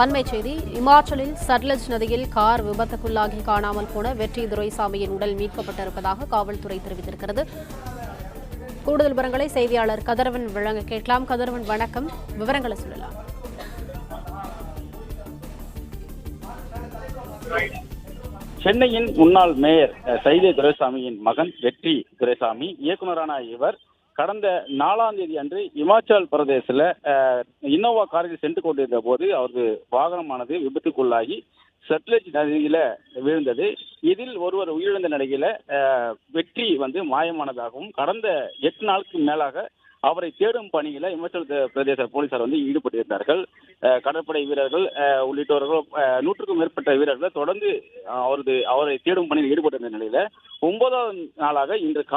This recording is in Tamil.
அண்மைச் செய்தி இமாச்சலில் சட்லஜ் நதியில் கார் விபத்துக்குள்ளாகி காணாமல் போன வெற்றி துரைசாமியின் உடல் மீட்கப்பட்டிருப்பதாக காவல்துறை தெரிவித்திருக்கிறது. கூடுதல் விவரங்களை செய்தியாளர் கதிரவன் வழங்க கேட்கலாம். கதிரவன் வணக்கம். விவரங்களை சொல்லலாம். சென்னையின் முன்னாள் மேயர் சைதே துரைசாமியின் மகன் வெற்றி துரைசாமி இயக்குநரான இவர் கடந்த நாலாம் தேதி அன்று இமாச்சல் பிரதேசில் இன்னோவா காரில் சென்று கொண்டிருந்த போது அவரது வாகனமானது விபத்துக்குள்ளாகி சட்லஜ் நதியில விழுந்தது. இதில் ஒருவர் உயிரிழந்த நிலையில வெற்றி வந்து மாயமானதாகவும் கடந்த எட்டு நாளுக்கு மேலாக அவரை தேடும் பணியில இமாச்சல் பிரதேச போலீசார் வந்து ஈடுபட்டிருந்தார்கள். அஹ், கடற்படை வீரர்கள் உள்ளிட்டவர்கள் நூற்றுக்கும் மேற்பட்ட வீரர்கள் தொடர்ந்து அவரது அவரை தேடும் பணியில் ஈடுபட்டிருந்த நிலையில ஒன்பதாவது நாளாக இன்று